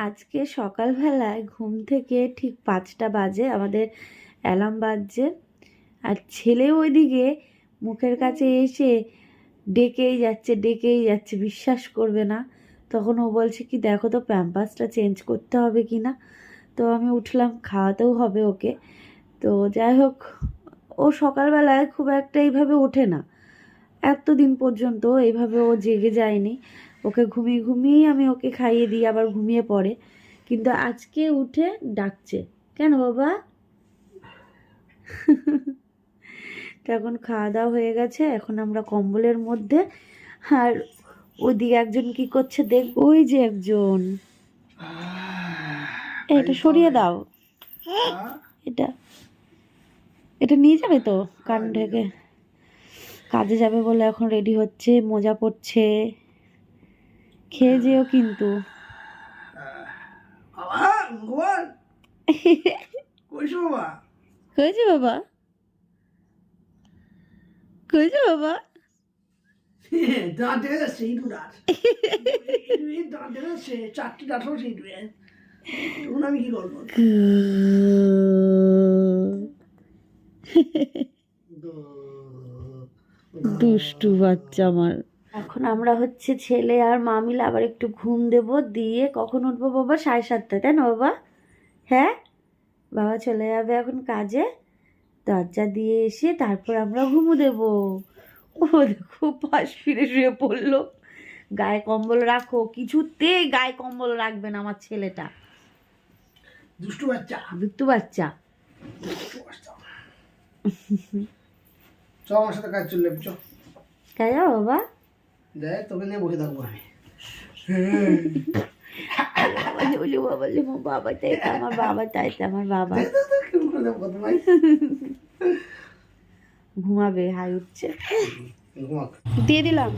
আজকে সকালবেলায় ঘুম থেকে ঠিক পাঁচটা বাজে আমাদের অ্যালার্ম বাজছে। আর ছেলে ওইদিকে মুখের কাছে এসে ডেকেই যাচ্ছে ডেকেই যাচ্ছে, বিশ্বাস করবে না। তখন ও বলছে কি, দেখো তো প্যাম্পাসটা চেঞ্জ করতে হবে কি না? তো আমি উঠলাম, খাওয়াতেও হবে ওকে। তো যাই হোক, ও সকালবেলায় খুব একটা এইভাবে ওঠে না। এতদিন পর্যন্ত এইভাবে ও জেগে যায়নি। ওকে ঘুমিয়ে ঘুমিয়েই আমি ওকে খাইয়ে দিই আবার ঘুমিয়ে পড়ে। কিন্তু আজকে উঠে ডাকছে। কেন বাবা? তো এখন খাওয়া দাওয়া হয়ে গেছে এখন আমরা কম্বলের মধ্যে। আর ওদিকে একজন কি করছে দেখ ওই যে একজন। এটা সরিয়ে দাও। এটা এটা নিয়ে যাবে তো কান ঢেকে? কাজে যাবে বলে এখন রেডি হচ্ছে মোজা পড়ছে খেয়ে যেও কিন্তু। বাবা কইছো বাবা? দাঁত দাঁত। দাঁত চারটি তখন আমি কি করব? দুষ্টু বাচ্চা আমার। এখন আমরা হচ্ছে ছেলে আর মা মিলে আবার একটু ঘুম দেব দিয়ে কখন উঠবো বাবা? সাড়ে সাতটা তাই না বাবা? হ্যাঁ? বাবা চলে যাবে এখন কাজে। দরজা দিয়ে এসে তারপর আমরা ঘুমু দেব। ও দেখো পাশ ফিরে শুয়ে পড়ল। গায়ে কম্বল রাখো কিছুতেই গায়ে কম্বল রাখবে না আমার ছেলেটা। দুষ্টু বাচ্চা। দুষ্টু বাচ্চা। চ আমার সাথে কাজ চললে চ তাই না বাবা? দেখ তোকে নিয়ে বসে থাকব আমি। বাবা বলি বাবা বলি আমার বাবা চাইতে আমার বাবা। চাইতে আমার ঘুমাবে হাই উঠছে। দিয়ে দিলাম।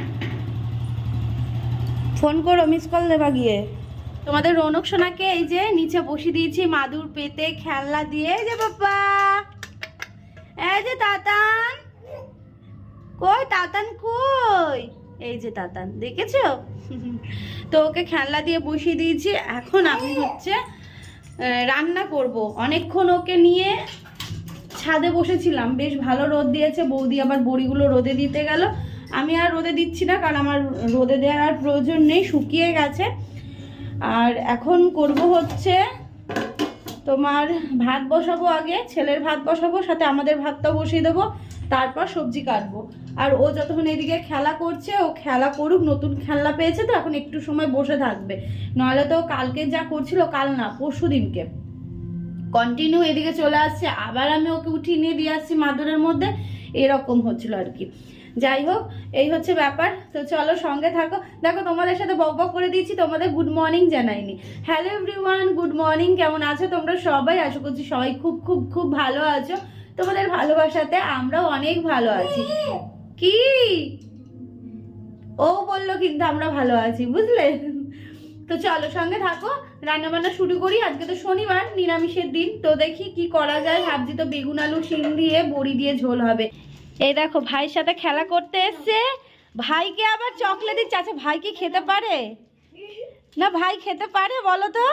ফোন করো মিস কল দেবা গিয়ে। তোমাদের রৌনক সোনাকে এই যে নিচে বসিয়ে দিয়েছি মাদুর পেতে খেলনা দিয়ে। যে বাবা। এই যে তাতান। কই তাতান কই? এই যে তাতান দেখেছ? তো ওকে খেলনা দিয়ে বসিয়ে দিয়েছি। এখন আমি হচ্ছে রান্না করব। অনেকক্ষণ ওকে নিয়ে ছাদে বসেছিলাম। বেশ ভালো রোদ দিয়েছে। বৌদি আবার বড়িগুলো রোদে দিতে গেল। আমি আর রোদে দিচ্ছি না, কারণ আমার রোদে দেওয়ার আর প্রয়োজন নেই, শুকিয়ে গেছে। আর এখন করব হচ্ছে, তোমার ভাত বসাবো আগে, ছেলের ভাত বসাবো, সাথে আমাদের ভাতটাও বসিয়ে দেবো। তারপর সবজি কাটবো। আর ও যতক্ষণ এদিকে খেলা করছে, ও খেলা করুক, নতুন খেলনা পেয়েছে তো, এখন একটু সময় বসে থাকবে। নাহলে তো কালকে যা করছিল কাল না, পরশু দিনকে। কন্টিনিউ এদিকে চলে আসছে। আবার আমি ওকে উঠিয়ে নিয়ে দিয়ে আসছি মাদুরের মধ্যে। এরকম হচ্ছিল আর কি। যাই হোক, এই হচ্ছে ব্যাপার। তো চলো সঙ্গে থাকো। দেখো, তোমাদের সাথে বক বক করে দিচ্ছি তোমাদের গুড মর্নিং জানাইনি। হ্যালো এভরিওয়ান গুড মর্নিং কেমন আছো তোমরা সবাই? আশা করছি সবাই খুব খুব খুব ভালো আছো। তোমাদের ভালোবাসাতে আমরাও অনেক ভালো আছি। কি? ও বলল কিন্তু আমরা ভালো আছি, বুঝলে? তো চলো সঙ্গে থাকো রান্না বান্না শুরু করি। আজকে তো শনিবার, নিরামিষের দিন, তো দেখি কি করা যায়। ভাবছি তো বেগুন, আলু, শিম দিয়ে, বড়ি দিয়ে ঝোল হবে। এই দেখো, ভাইয়ের সাথে খেলা করতে এসছে। ভাইকে আবার চকলেট দিচ্ছে। আচ্ছা ভাই কি খেতে পারে? না, ভাই খেতে পারে বলো তো?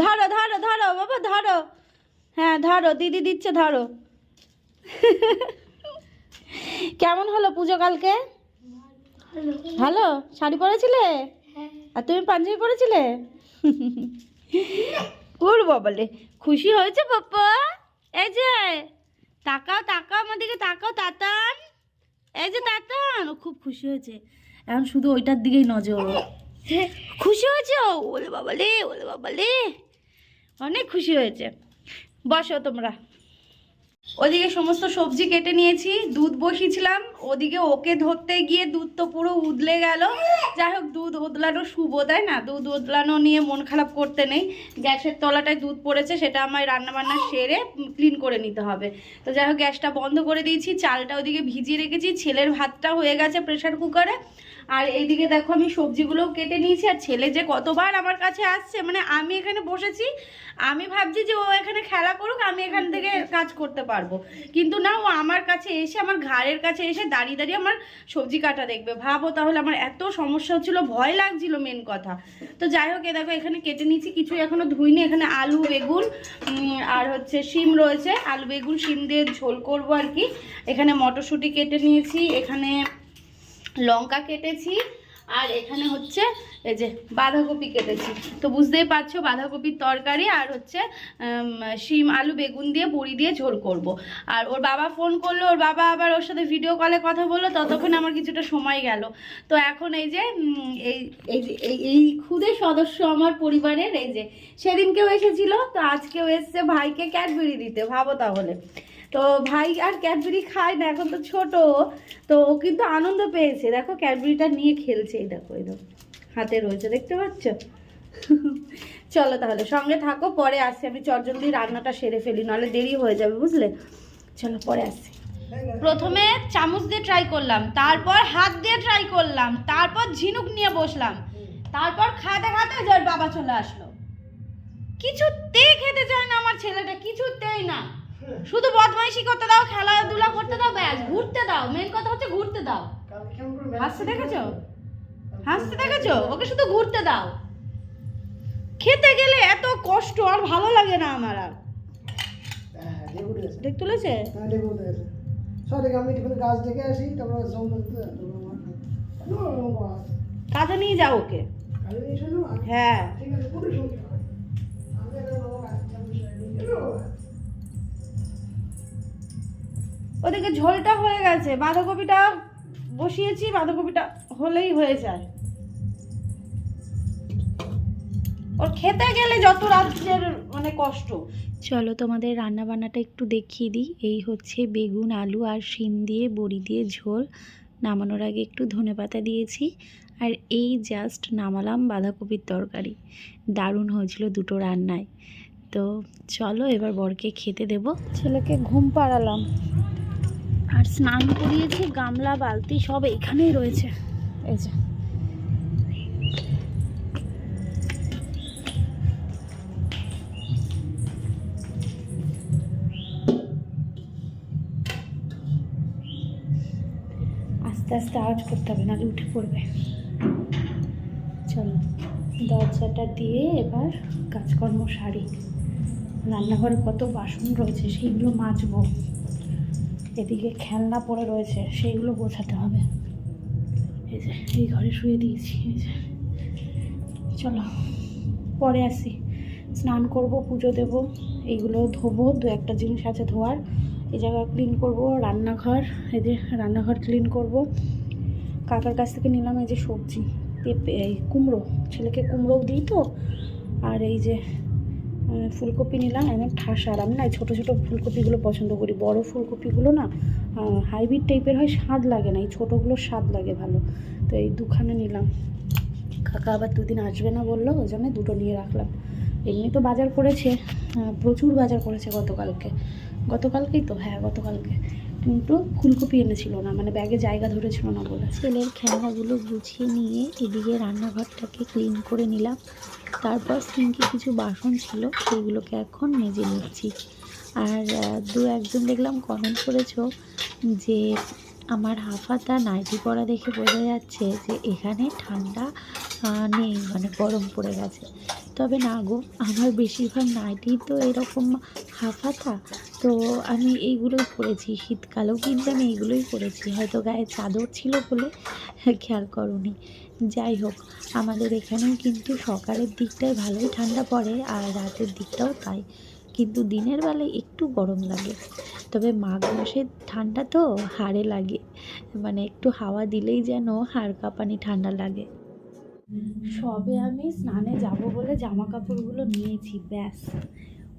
ধরো ধরো ধরো, বাবা, ধরো। হ্যাঁ ধরো, দিদি দিচ্ছে, ধরো। কেমন হলো পুজো কালকে? ভালো? শাড়ি পরেছিলে? আর তুমি পাঞ্জাবি পরেছিলে? ওর বলে খুশি হয়েছে পাপ্পা? এই যে, তাকাও তাকাও আমার দিকে, তাকাও, তাতান। এই যে, তাতান, ও খুব খুশি হয়েছে। এখন শুধু ওইটার দিকেই নজর। খুশি হয়েছে? ওলে বাবালে ওলে বাবালে অনেক খুশি হয়েছে। বসো তোমরা। ওদিকে সমস্ত সবজি কেটে নিয়েছি, দুধ বসিয়েছিলাম। ওদিকে ওকে ধরতে গিয়ে দুধ তো পুরো উদলে গেল। যাই হোক, দুধ উদলানো শুভ, তাই না? দুধ উদলানো নিয়ে মন খারাপ করতে নেই। গ্যাসের তলাটায় দুধ পড়েছে, সেটা আমায় রান্নাবান্না সেরে ক্লিন করে নিতে হবে। তো যাই হোক, গ্যাসটা বন্ধ করে দিয়েছি, চালটা ওদিকে ভিজিয়ে রেখেছি। ছেলের ভাতটা হয়ে গেছে প্রেশার কুকারে আর এইদিকে দেখো আমি সবজিগুলোও কেটে নিয়েছি, আর ছেলে যে কতবার আমার কাছে আসছে মানে আমি এখানে বসেছি, আমি ভাবছি যে ও এখানে খেলা করুক, আমি এখান থেকে কাজ করতে পারব। কিন্তু না, ও আমার কাছে এসে, আমার ঘাড়ের কাছে এসে দাঁড়িয়ে দাঁড়িয়ে আমার সবজি কাটা দেখবে। ভাবো তাহলে আমার এত সমস্যা হচ্ছিল, ভয় লাগছিল মেন কথা। তো যাই হোক, এ দেখো, এখানে কেটে নিয়েছি কিছু এখনও ধুইনি। এখানে আলু, বেগুন আর হচ্ছে শিম রয়েছে। আলু, বেগুন, শিম দিয়ে ঝোল করব আর কি। এখানে মটরশুঁটি কেটে নিয়েছি, এখানে লঙ্কা কেটেছি, আর এখানে হচ্ছে এই যে বাঁধাকপি কেটেছি। তো বুঝতেই পারছ, বাঁধাকপির তরকারি আর হচ্ছে শিম, আলু, বেগুন দিয়ে, বড়ি দিয়ে ঝোল করব। আর ওর বাবা ফোন করল, ওর বাবা আবার ওর সাথে ভিডিও কলে কথা বলল, ততক্ষণ আমার কিছুটা সময় গেল। তো এখন এই যে এই এই যে, এই এই খুদে সদস্য আমার পরিবারের, এই যে, সেদিনকেও এসেছিল, তো আজকেও এসছে ভাইকে ক্যাডবেরি দিতে, ভাবো তাহলে। তো ভাই আর ক্যাডবেরি খায় না, এখন তো ছোট। তো ও কিন্তু আনন্দ পেয়েছে। দেখো ক্যাডবেরিটা নিয়ে খেলছে, এই দেখো দেখো, হাতে রয়েছে, দেখতে পাচ্ছ? চলো তাহলে, সঙ্গে থাকো, পরে আসছি। আমি চটজলদি রান্নাটা সেরে ফেলি, নাহলে দেরি হয়ে যাবে, বুঝলে? চলো, পরে আসছি। প্রথমে চামচ দিয়ে ট্রাই করলাম, তারপর হাত দিয়ে ট্রাই করলাম, তারপর ঝিনুক নিয়ে বসলাম। তারপর খাতে খাতে যার বাবা চলে আসলো। কিছুতেই খেতে চায় না আমার ছেলেটা, কিছুতেই না। শুধু বদমাইশি করতে দাও খেলাধুলা করতে দাও ব্যাস ঘুরতে দাও। মেন কথা হচ্ছে ঘুরতে দাও। হাসতে দেখেছ? হাসতে দেখেছ? ওকে শুধু ঘুরতে দাও। খেতে গেলে এত কষ্ট আর ভালো লাগে না আমার আর। হ্যাঁ হ্যাঁ দেখ তুলেছে? হ্যাঁ আমি গাছ দেখে আসি তারপর সব নিয়ে যাও ওকে। কাজে? হ্যাঁ। ঠিক আছে ওদিকে ঝোলটা হয়ে গেছে। বাঁধাকপিটা বসিয়েছি বাঁধাকপিটা হলেই হয়ে যায়। ওর খেতে গেলে যত রাজ্যের মানে কষ্ট। চলো তোমাদের রান্না বান্নাটা একটু দেখিয়ে দিই। এই হচ্ছে বেগুন আলু আর শিম দিয়ে বড়ি দিয়ে ঝোল। নামানোর আগে একটু ধনেপাতা দিয়েছি আর এই জাস্ট নামালাম বাঁধাকপির তরকারি। দারুণ হয়েছিল দুটো রান্নায়। তো চলো এবার বরকে খেতে দেব। ছেলেকে ঘুম পাড়ালাম। আর স্নান করিয়েছি, গামলা, বালতি সব এখানেই রয়েছে। এই যে। আস্তে আস্তে আওয়াজ করতে হবে, নাহলে উঠে পড়বে। চলো, দরজাটা দিয়ে এবার কাজকর্ম সারি। রান্নাঘরে কত বাসন রয়েছে, সেইগুলো মাজবো। এদিকে খেলনা পড়ে রয়েছে, সেইগুলো গোছাতে হবে। এই যে, এই ঘরে শুয়ে দিয়েছি, এই যে। চলো, পরে আসি। স্নান করব, পুজো দেব এইগুলো ধোবো, দু একটা জিনিস আছে ধোয়ার। এই জায়গা ক্লিন করব, রান্নাঘর, এই যে রান্নাঘর ক্লিন করব। কাকার কাছ থেকে নিলাম এই যে সবজি, পেঁপে, এই কুমড়ো, ছেলেকে কুমড়োও দিই তো। আর এই যে ফুলকপি নিলাম, এমন ঠাসার আমি না ছোটো ছোটো ফুলকপিগুলো পছন্দ করি। বড় ফুলকপিগুলো না হাইব্রিড টাইপের হয়, স্বাদ লাগে না, এই ছোটোগুলো স্বাদ লাগে ভালো। তো এই দুখানে নিলাম। কাকা আবার দুদিন আসবে না বলল, ওই জন্য দুটো নিয়ে রাখলাম। এমনি তো বাজার করেছে প্রচুর বাজার করেছে গতকালকে। গতকালকেই তো হ্যাঁ গতকালকে। কিন্তু ফুলকপি এনেছিল না মানে ব্যাগে জায়গা ধরেছিল না বলে। ছেলের খেলনাগুলো গুছিয়ে নিয়ে এদিকে রান্নাঘরটাকে ক্লিন করে নিলাম। তারপর সিঙ্কে কিছু বাসন ছিল, সেইগুলোকে এখন মেজে নিচ্ছি। আর দু একজন দেখলাম কমেন্ট করেছ যে আমার হাফাতা নাইটি পরা দেখে বোঝা যাচ্ছে যে এখানে ঠান্ডা নেই মানে গরম পড়ে গেছে। তবে না গো, আমার বেশিরভাগ নাইটি তো এরকম হাফাতা তো আমি এইগুলোই পরেছি, শীতকালেও কিন্তু আমি এইগুলোই পরেছি। হয়তো গায়ে চাদর ছিল বলে খেয়াল করনি। যাই হোক, আমাদের এখানেও কিন্তু সকালের দিকটায় ভালোই ঠান্ডা পড়ে আর রাতের দিকটাও তাই। কিন্তু দিনের বেলায় একটু গরম লাগে। তবে মাঘ মাসের ঠান্ডা তো হাড়ে লাগে। মানে একটু হাওয়া দিলেই যেন হাড় কাঁপানি ঠান্ডা লাগে। সবে আমি স্নানে যাব বলে জামা কাপড়গুলো নিয়েছি, ব্যাস।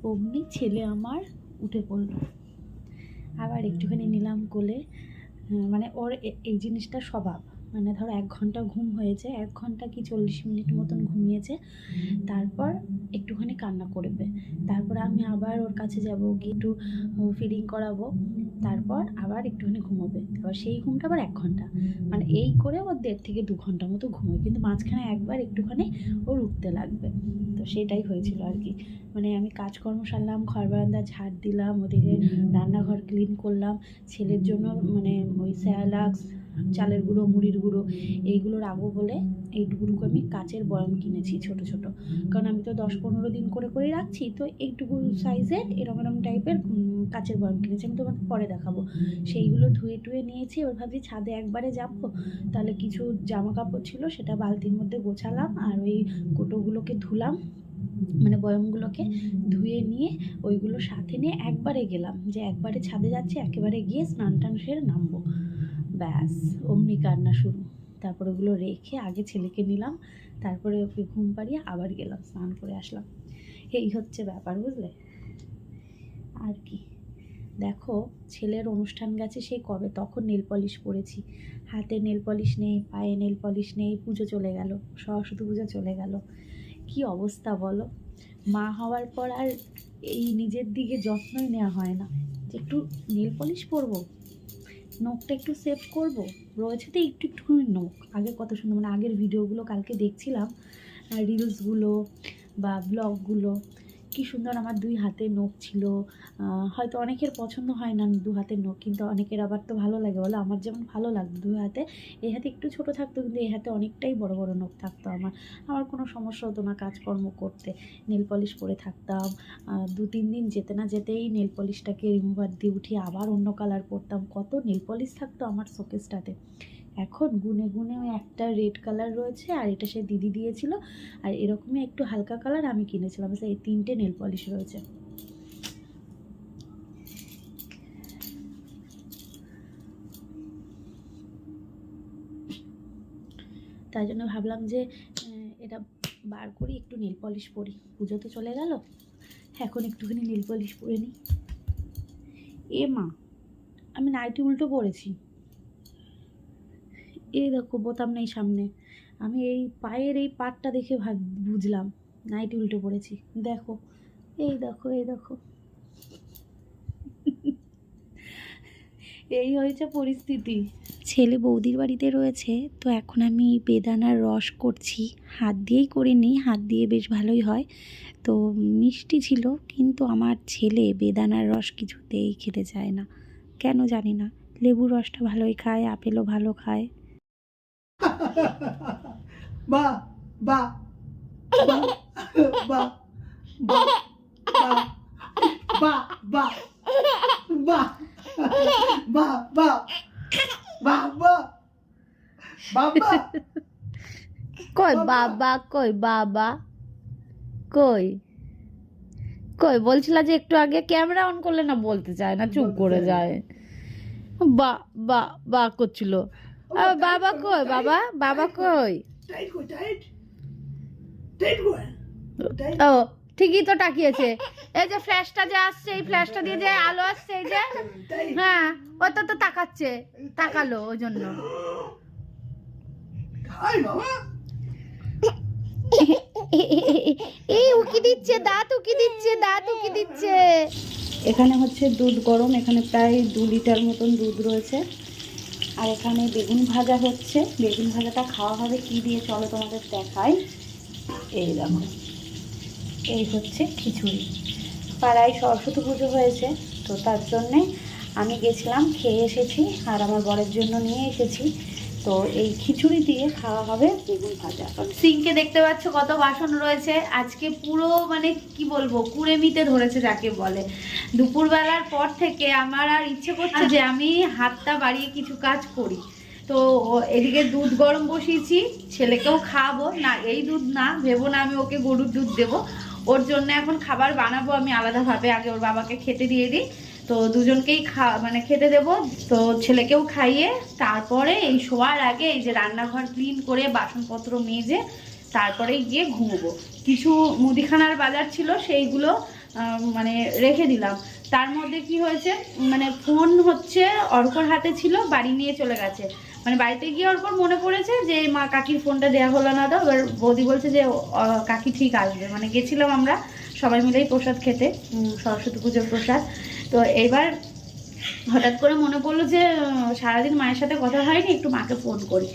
অমনি ছেলে আমার উঠে পড়ল। আবার একটুখানি নিলাম কোলে মানে ওর এই জিনিসটা স্বভাব। মানে ধরো এক ঘণ্টা ঘুম হয়েছে, এক ঘণ্টা কি চল্লিশ মিনিট মতন ঘুমিয়েছে। তারপর একটুখানি কান্না করবে। তারপর আমি আবার ওর কাছে যাব, গিয়ে একটু ফিডিং করাবো। তারপর আবার একটুখানি ঘুমোবে। আবার সেই ঘুমটা আবার এক ঘণ্টা। মানে এই করে ওর দেড় থেকে দু ঘণ্টা মতো ঘুমোয়। কিন্তু মাঝখানে একবার একটুখানি ওর উঠতে লাগবে। তো সেটাই হয়েছিল আর কি। মানে আমি কাজকর্ম সারলাম, ঘর বারান্দা ঝাড় দিলাম, ওদিকে রান্নাঘর ক্লিন করলাম। ছেলের জন্য মানে ওই স্যালাক্স চালের গুঁড়ো, মুড়ির গুঁড়ো, এইগুলো রাখব বলে এইটুকুটুকু আমি কাচের বয়াম কিনেছি ছোট ছোট। কারণ আমি তো দশ পনেরো দিন করে করে রাখছি, তো এইটুকু সাইজের এরকম এরকম টাইপের কাচের বয়াম কিনেছি। আমি তোমাকে পরে দেখাবো। সেইগুলো ধুয়ে, টুয়ে নিয়েছি, এবার ভাবছি ছাদে একবারে যাব। তাহলে কিছু জামা কাপড় ছিল, সেটা বালতির মধ্যে গোছালাম আর ওই কোটোগুলোকে ধুলাম। মানে বয়মগুলোকে ধুয়ে নিয়ে ওইগুলো সাথে নিয়ে একবারে গেলাম। যে একবারে ছাদে যাচ্ছি, একেবারে গিয়ে স্নান টান সেরে নামবো। ব্যাস, অমনি কান্না শুরু। তারপর ওগুলো রেখে আগে ছেলেকে নিলাম, তারপরে ওকে ঘুম পাড়িয়ে আবার গেলাম, স্নান করে আসলাম। এই হচ্ছে ব্যাপার, বুঝলে? আর কি। দেখো, ছেলের অনুষ্ঠান গেছে সেই কবে? তখন নেল পলিশ পরেছি। হাতে নেল পলিশ নেই, পায়ে নেল পলিশ নেই, পুজো চলে গেল, সরস্বতী পুজো চলে গেল। কি অবস্থা বলো? মা হওয়ার পর আর এই নিজের দিকে যত্নই নেওয়া হয় না। যে একটু নেল পলিশ পরবো? নখটা একটু সেভ করব? রয়েছে তো একটু একটুখানি নখ। আগে কত সুন্দর মানে আগের ভিডিওগুলো কালকে দেখছিলাম রিলসগুলো বা ব্লগগুলো কি সুন্দর আমার দুই হাতে নখ ছিল। হয়তো অনেকের পছন্দ হয় না দু হাতের নখ, কিন্তু অনেকের আবার তো ভালো লাগে বলো। আমার যেমন ভালো লাগতো দুই হাতে, এই হাতে একটু ছোট থাকতো, কিন্তু এই হাতে অনেকটাই বড় বড় নখ থাকতো আমার। আমার কোনো সমস্যা হতো না কাজকর্ম করতে। নেল পলিশ পরে থাকতাম দু তিন দিন যেতে না যেতেই নেল পলিশটাকে রিমুভার দিয়ে উঠিয়ে আবার অন্য কালার পরতাম। কত নেল পলিশ থাকতো আমার শোকেসটাতে। এখন গুনে গুনে ওই একটা রেড কালার রয়েছে আর এটা সে দিদি দিয়েছিল। আর এরকমই একটু হালকা কালার আমি কিনেছিলাম। ব্যাস এই তিনটে নেল পলিশ রয়েছে। তাই জন্য ভাবলাম যে এটা বার করি, একটু নীল পলিশ পরি। পুজো তো চলে গেল। এখন একটুখানি নীল পলিশ পরে নিই। এ মা, আমি নাইটি উল্টো পরেছি। এই দেখো বোতাম নেই সামনে। আমি এই পায়ের এই পাটটা দেখে ভাব, বুঝলাম, নাইটি উল্টো পড়েছি। দেখো, এই দেখো এই দেখো। এই হয়েছে পরিস্থিতি। ছেলে বৌদির বাড়িতে রয়েছে, তো এখন আমি বেদানার রস করছি। হাত দিয়েই করে নিই, হাত দিয়ে বেশ ভালোই হয়। তো মিষ্টি ছিল, কিন্তু আমার ছেলে বেদানার রস কিছুতেই খেতে চায় না। কেন জানি না, লেবুর রসটা ভালোই খায়, আপেলও ভালো খায়। বা বা বা বা বা বা বা বা বা বা বা বা বাবা কই বাবা। বাবা কই বাবা কই কই বলছিল যে একটু আগে ক্যামেরা অন করলে না বলতে চায় না চুপ করে। যায় বা বা বা করছিল বাবা কই? বাবা? বাবা কই? ও ঠিকই তো তাকিয়েছে। এই যে ফ্ল্যাশটা যে আসছে এই ফ্ল্যাশটা দিয়ে যে আলো আসছে এই যে হ্যাঁ ও তো তো তাকাচ্ছে তাকালো ওই জন্য। এই উকি দিচ্ছে দাঁত উকি দিচ্ছে দাঁত উকি দিচ্ছে। এখানে হচ্ছে দুধ গরম এখানে প্রায় দু লিটার মতন দুধ রয়েছে। আর এখানে বেগুন ভাজা হচ্ছে। বেগুন ভাজাটা খাওয়া হবে কি দিয়ে চলো তোমাদের দেখাই। এই দেখো, এই হচ্ছে খিচুড়ি। পাড়ায় সরস্বতী পুজো হয়েছে, তো তার জন্যে আমি গেছিলাম, খেয়ে এসেছি, আর আমার বরের জন্য নিয়ে এসেছি। তো এই খিচুড়ি দিয়ে খাওয়া হবে বেগুন ভাজা। সিঙ্কে দেখতে পাচ্ছ কত বাসন রয়েছে। আজকে পুরো মানে কি বলব, কুড়েমিতে ধরেছে যাকে বলে। দুপুরবেলার পর থেকে আমার আর ইচ্ছে করছে যে আমি হাতটা বাড়িয়ে কিছু কাজ করি। তো এদিকে দুধ গরম বসিয়েছি, ছেলেকেও খাওয়াবো। না, এই দুধ না, ভেবো না আমি ওকে গরুর দুধ দেবো। ওর জন্য এখন খাবার বানাবো আমি আলাদাভাবে। আগে ওর বাবাকে খেতে দিয়ে দিই। তো দুজনকেই খা মানে খেতে দেবো। তো ছেলেকেও খাইয়ে তারপরে এই শোয়ার আগে এই যে রান্নাঘর ক্লিন করে বাসনপত্র মেজে তারপরে গিয়ে ঘুমবো। কিছু মুদিখানার বাজার ছিল, সেইগুলো মানে রেখে দিলাম। তার মধ্যে কি হয়েছে মানে ফোন হচ্ছে অর্কর হাতে ছিল, বাড়ি নিয়ে চলে গেছে। মানে বাড়িতে গিয়ে অর্কর মনে পড়েছে যে, মা, কাকির ফোনটা দেওয়া হলো না তো এবার বৌদি বলছে যে কাকি ঠিক আসবে। মানে গেছিলাম আমরা সবাই মিলেই প্রসাদ খেতে সরস্বতী পুজোর প্রসাদ। তো এবার হঠাৎ করে মনে পড়ল যে সারাদিন মায়ের সাথে কথা হয়নি, একটু মাকে ফোন করি।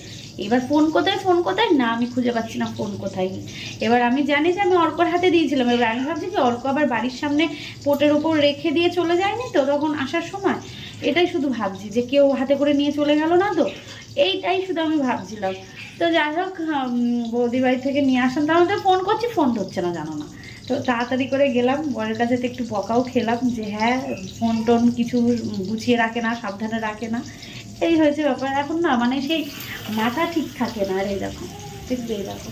এবার ফোন কোথায় ফোন কোথায়? না, আমি খুঁজে পাচ্ছি না ফোন কোথায়। এবার আমি জানি যে আমি অর্কর হাতে দিয়েছিলাম। এবার আমি ভাবছি কি অর্ক আবার বাড়ির সামনে পোটের ওপর রেখে দিয়ে চলে যায়নি তো তখন আসার সময়? এটাই শুধু ভাবছি যে কেউ হাতে করে নিয়ে চলে গেল না তো? এইটাই শুধু আমি ভাবছিলাম। তো যাই হোক বৌদি বাড়ি থেকে নিয়ে আসলাম তাহলে মধ্যে ফোন করছি ফোন ধরছে না, জানো না। তো তাড়াতাড়ি করে গেলাম, বরের কাছে তো একটু বকাও খেলাম যে হ্যাঁ ফোন টোন কিছু গুছিয়ে রাখে না, সাবধানে রাখে না। এই হয়েছে ব্যাপার। এখন না মানে সেই মাথা ঠিক থাকে না আর দেখো দেখবে দেখো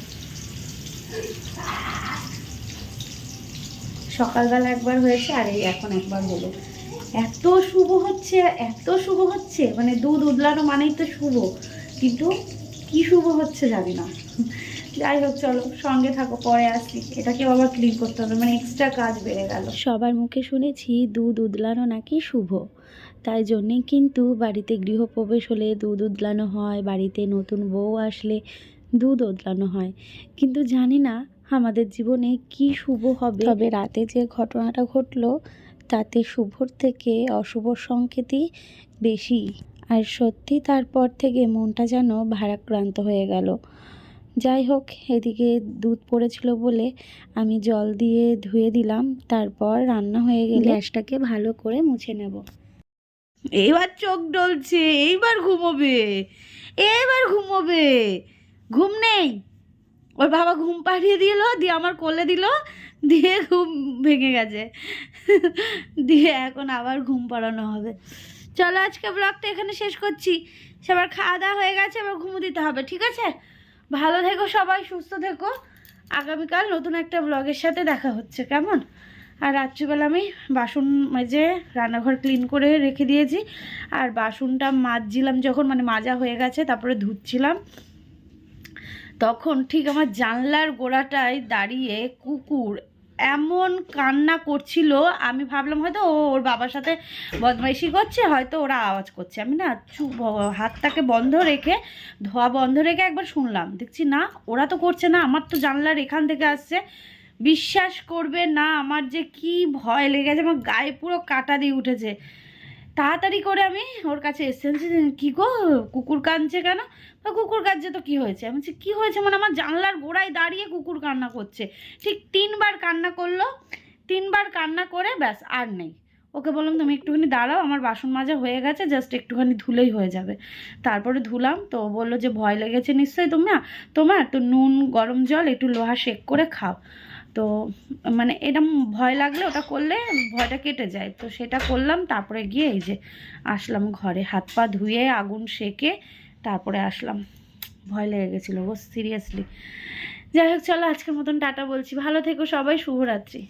সকালবেলা একবার হয়েছে আর এই এখন একবার হলো। এত শুভ হচ্ছে, এত শুভ হচ্ছে। মানে দুধ উদলানো মানেই তো শুভ। কিন্তু কি শুভ হচ্ছে জানি না। যাই হোক চলো সঙ্গে থাকো পরে আসি এটাকেও আবার ক্লিন করতে হবে মানে এক্সট্রা কাজ বেড়ে গেল। সবার মুখে শুনেছি দুধ উদলানো নাকি শুভ। তাই জন্যে কিন্তু বাড়িতে গৃহপ্রবেশ হলে দুধ উদলানো হয় বাড়িতে নতুন বউ আসলে দুধ উদলানো হয়। কিন্তু জানি না আমাদের জীবনে কি শুভ হবে। তবে রাতে যে ঘটনাটা ঘটলো তাতে শুভর থেকে অশুভ সংকেতই বেশি। আর সত্যি তারপর থেকে মনটা যেন ভারাক্রান্ত হয়ে গেল। যাই হোক, এদিকে দুধ পড়েছিল বলে আমি জল দিয়ে ধুয়ে দিলাম। তারপর রান্না হয়ে গেলে গ্যাসটাকে ভালো করে মুছে নেব। এইবার চোখ ডলছে, এইবার ঘুমোবে এইবার ঘুমোবে। ঘুম নেই। ওর বাবা ঘুম পাঠিয়ে দিল, দিয়ে আমার কোলে দিল, দিয়ে ঘুম ভেঙে গেছে। দিয়ে এখন আবার ঘুম পাড়ানো হবে। চলো আজকে ব্লগটা এখানে শেষ করছি। সবার খাওয়া দাওয়া হয়ে গেছে, এবার ঘুমো দিতে হবে, ঠিক আছে? ভালো থেকো সবাই, সুস্থ থেকো। আগামীকাল নতুন একটা ব্লগের সাথে দেখা হচ্ছে, কেমন? আর রাত্রিবেলা আমি বাসন মেজে রান্নাঘর ক্লিন করে রেখে দিয়েছি। আর বাসনটা মাজছিলাম যখন মানে মাজা হয়ে গেছে, তারপরে ধুচ্ছিলাম। তখন ঠিক আমার জানলার গোড়াটায় দাঁড়িয়ে কুকুর এমন কান্না করছিল, আমি ভাবলাম হয়তো ও ওর বাবার সাথে বদমাইশি করছে, হয়তো ওরা আওয়াজ করছে। আমি না চুপ হাতটাকে বন্ধ রেখে, ধোয়া বন্ধ রেখে একবার শুনলাম। দেখছি না, ওরা তো করছে না, আমার তো জানলার এখান থেকে আসছে। বিশ্বাস করবে না, আমার যে কি ভয় লেগেছে, আমার গায়ে পুরো কাটা দিয়ে উঠেছে। তাড়াতাড়ি করে আমি ওর কাছে এসেছি কি গো, কুকুর কাঁদছে কেন? বা কুকুর কাঁদছে তো কি হয়েছে? আমি বলছি, কী হয়েছে? মানে আমার জানলার গোড়ায় দাঁড়িয়ে কুকুর কান্না করছে। ঠিক তিনবার কান্না করল। তিনবার কান্না করে ব্যাস, আর নেই। ওকে বললাম, তুমি একটুখানি দাঁড়াও, আমার বাসন মাজা হয়ে গেছে, জাস্ট একটুখানি ধুলেই হয়ে যাবে। তারপরে ধুলাম, তো বলল যে, ভয় লেগেছে নিশ্চয়ই তোমার? তোমার তো নুন, গরম জল, একটু লোহা শেক করে খাও। তো মানে এরম ভয় লাগলে ওটা করলে ভয়টা কেটে যায়। তো সেটা করলাম, তারপরে গিয়ে এই যে আসলাম ঘরে। হাত পা ধুয়ে আগুন সেকে তারপরে আসলাম। ভয় লেগে গেছিল গো সিরিয়াসলি যাই হোক, চলো আজকের মতন টাটা বলছি। ভালো থেকো সবাই, শুভরাত্রি।